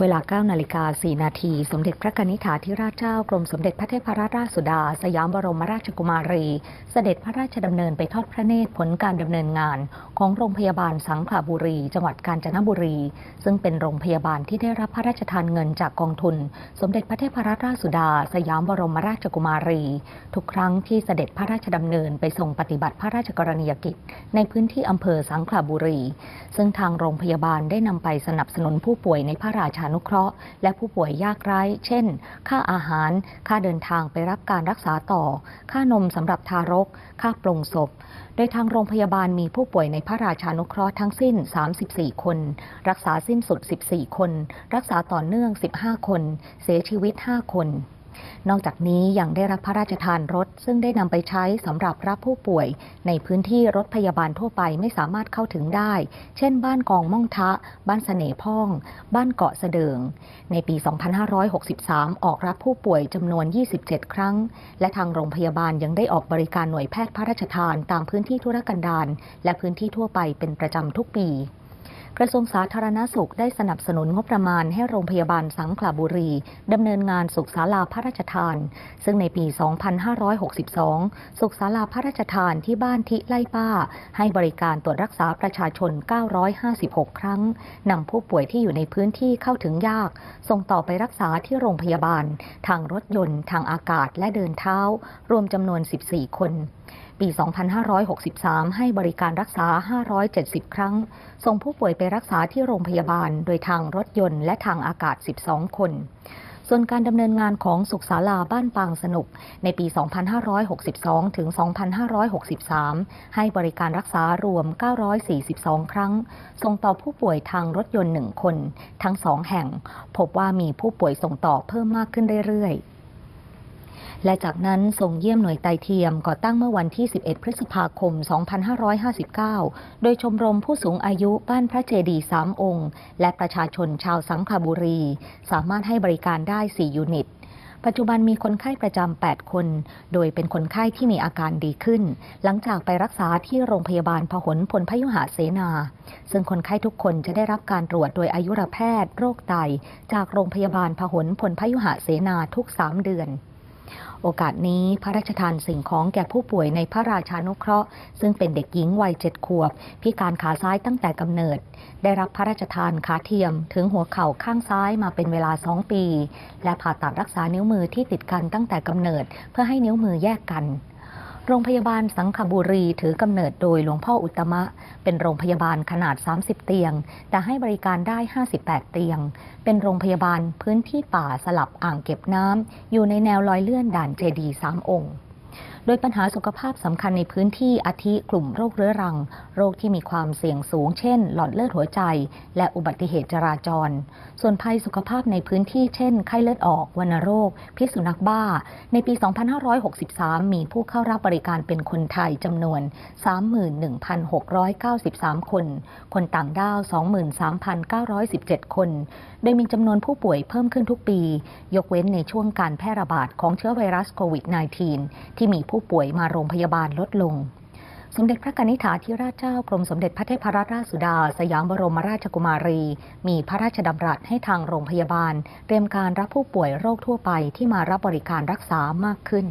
เวลา 9 นาฬิกา 4 นาที สมเด็จพระนิษฐาธิราชเจ้ากรมสมเด็จพระเทพรัตนราชสุดา สยามบรมราชกุมารี เสด็จพระราชดำเนินไปทอดพระเนตรผลการดำเนินงาน ของโรงพยาบาลสังขละบุรี จังหวัดกาญจนบุรี ซึ่งเป็นโรงพยาบาลที่ได้รับพระราชทานเงินจากกองทุน สมเด็จพระเทพรัตนราชสุดา สยามบรมราชกุมารี ทุกครั้งที่เสด็จพระราชดำเนินไปทรงปฏิบัติพระราชกรณียกิจ ในพื้นที่อำเภอสังขละบุรี ซึ่งทางโรงพยาบาลได้นำไปสนับสนุนผู้ป่วยในพระราชานุเคราะห์ และผู้ป่วยยากไร้ เช่น ค่าอาหาร ค่าเดินทางไปรับการรักษาต่อ ค่านมสำหรับทารก ค่าปลงศพ โดยทางโรงพยาบาลมีผู้ป่วยในพระราชานุเคราะห์ทั้งสิ้น 34 คน รักษาสิ้นสุด 14 คน รักษาต่อเนื่อง 15 คน เสียชีวิต 5 คน นอกจากนี้ยังได้รับพระราชทานรถ ซึ่งได้นำไปใช้สำหรับรับผู้ป่วย ในพื้นที่รถพยาบาลทั่วไปไม่สามารถเข้าถึงได้ เช่น บ้านกองม่องทะ บ้านเสน่พ่อง บ้านเกาะเสดิง ในปี 2563 ออกรับผู้ป่วยจำนวน 27 ครั้ง และทางโรงพยาบาลยังได้ออกบริการหน่วยแพทย์พระราชทาน ตามพื้นที่ธุรกันดารและพื้นที่ทั่วไปเป็นประจำทุกปี กระทรวงสาธารณสุขได้สนับสนุนงบประมาณให้โรงพยาบาลสังขละบุรีดำเนินงานสุขศาลาพระราชทาน ซึ่งในปี 2562 สุขศาลาพระราชทานที่บ้านทิไล่ป้า ให้บริการตรวจรักษาประชาชน 956 ครั้งนำผู้ป่วยที่อยู่ในพื้นที่เข้าถึงยาก ส่งต่อไปรักษาที่โรงพยาบาล ทางรถยนต์ ทางอากาศและเดินเท้า รวมจำนวน 14 คน ปี 2563 ให้บริการรักษา 570 ครั้ง ส่งผู้ป่วยไปรักษาที่โรงพยาบาล โดยทางรถยนต์และทางอากาศ 12 คน ส่วนการดำเนินงานของสุขศาลาบ้านปางสนุก ในปี 2562 ถึง 2563 ให้บริการรักษารวม 942 ครั้ง ส่งต่อผู้ป่วยทางรถยนต์ 1 คน ทั้งสองแห่ง พบว่ามีผู้ป่วยส่งต่อเพิ่มมากขึ้นเรื่อยๆ และจากนั้นส่งเยี่ยมหน่วยไตเทียมก่อตั้งเมื่อวันที่ 11 พฤษภาคม 2559 โดยชมรมผู้สูงอายุบ้านพระเจดีย์สามองค์ และประชาชนชาวสังขบุรี สามารถให้บริการได้ 4 ยูนิต ปัจจุบันมีคนไข้ประจำ 8 คน โดยเป็นคนไข้ที่มีอาการดีขึ้น หลังจากไปรักษาที่โรงพยาบาลพหลพลพยุหเสนา ซึ่งคนไข้ทุกคนจะได้รับการตรวจโดยอายุรแพทย์ โรคไต จากโรงพยาบาลพหลพลพยุหเสนาทุก 3 เดือน โอกาสนี้พระราชทานสิ่งของแก่ผู้ป่วยในพระราชานุเคราะห์ ซึ่งเป็นเด็กหญิงวัยเจ็ดขวบ พิการขาซ้ายตั้งแต่กำเนิด ได้รับพระราชทานขาเทียมถึงหัวเข่าข้างซ้ายมาเป็นเวลาสองปี และผ่าตัดรักษานิ้วมือที่ติดกันตั้งแต่กำเนิด เพื่อให้นิ้วมือแยกกัน โรงพยาบาลสังขบุรีถือกำเนิดโดยหลวงพ่ออุตมะ เป็นโรงพยาบาลขนาด 30 เตียง แต่ให้บริการได้ 58 เตียง เป็นโรงพยาบาลพื้นที่ป่าสลับอ่างเก็บน้ำอยู่ในแนวลอยเลื่อนด่านเจดีสามองค์ โดยปัญหาสุขภาพสำคัญในพื้นที่อาทิกลุ่มโรคเรื้อรัง โรคที่มีความเสี่ยงสูง เช่น หลอดเลือดหัวใจ และอุบัติเหตุจราจร ส่วนภัยสุขภาพในพื้นที่เช่น ไข้เลือดออกวัณโรค พิษสุนัขบ้า ในปี 2563 มีผู้เข้ารับบริการเป็นคนไทยจำนวน 31,693 คน คนต่างด้าว 23,917 คน โดยมีจำนวนผู้ป่วยเพิ่มขึ้นทุกปี ยกเว้นในช่วงการแพร่ระบาดของเชื้อไวรัสโควิด -19 ที่มีผูู้้ป่วยมาโรงพยาบาลลดลง สมเด็จพระกนิษฐาธิราชเจ้ากรมสมเด็จพระเทพรัตนราชสุดา สยามบรมราชกุมารี มีพระราชดำรัสให้ทางโรงพยาบาล เตรียมการรับผู้ป่วยโรคทั่วไปที่มารับบริการรักษามากขึ้น